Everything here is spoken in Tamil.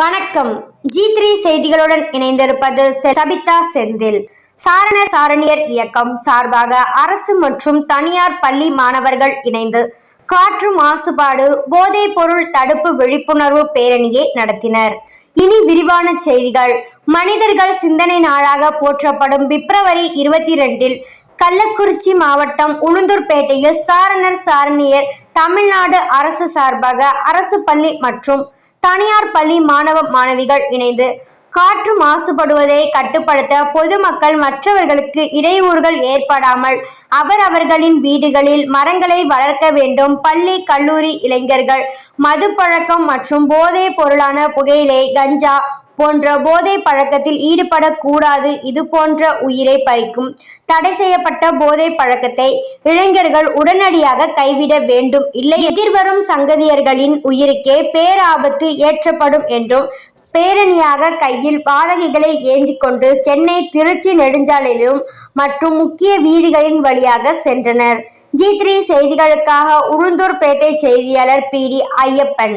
வணக்கம். ஜி த்ரீ செய்திகளுடன் இணைந்திருப்பது சபிதா செந்தில். சாரணர் சாரணியர் இயக்கம் சார்பாக அரசு மற்றும் தனியார் பள்ளி மாணவர்கள் இணைந்து காற்று மாசுபாடு போதைப் பொருள் தடுப்பு விழிப்புணர்வு பேரணியை நடத்தினர். இனி விரிவான செய்திகள். மனிதர்கள் சிந்தனை நாளாக போற்றப்படும் பிப்ரவரி இருபத்தி ரெண்டில் கள்ளக்குறிச்சி மாவட்டம் உளுந்தூர்பேட்டையில் சாரணர் சாரணியர் தமிழ்நாடு அரசு சார்பாக அரசு பள்ளி மற்றும் தனியார் பள்ளி மாணவ மாணவிகள் இணைந்து காற்று மாசுபடுவதை கட்டுப்படுத்த பொதுமக்கள் மற்றவர்களுக்கு இடையூறுகள் ஏற்படாமல் அவரவர்களின் வீடுகளில் மரங்களை வளர்க்க வேண்டும். பள்ளி கல்லூரி இளைஞர்கள் மது பழக்கம் மற்றும் போதைப் பொருளான புகையிலை கஞ்சா போன்ற போதை பழக்கத்தில் ஈடுபடக்கூடாது. இது போன்ற உயிரை பறிக்கும் தடை செய்யப்பட்ட போதை பழக்கத்தை இளைஞர்கள் உடனடியாக கைவிட வேண்டும். இல்லை எதிர்வரும் சங்கதியர்களின் உயிருக்கே பேராபத்து ஏற்றப்படும் என்றும் பேரணியாக கையில் பாதகைகளை ஏந்தி கொண்டு சென்னை திருச்சி நெடுஞ்சாலையிலும் மற்றும் முக்கிய வீதிகளின் வழியாக சென்றனர். ஜி த்ரீ செய்திகளுக்காக உளுந்தூர்பேட்டை செய்தியாளர் பி டி ஐயப்பன்.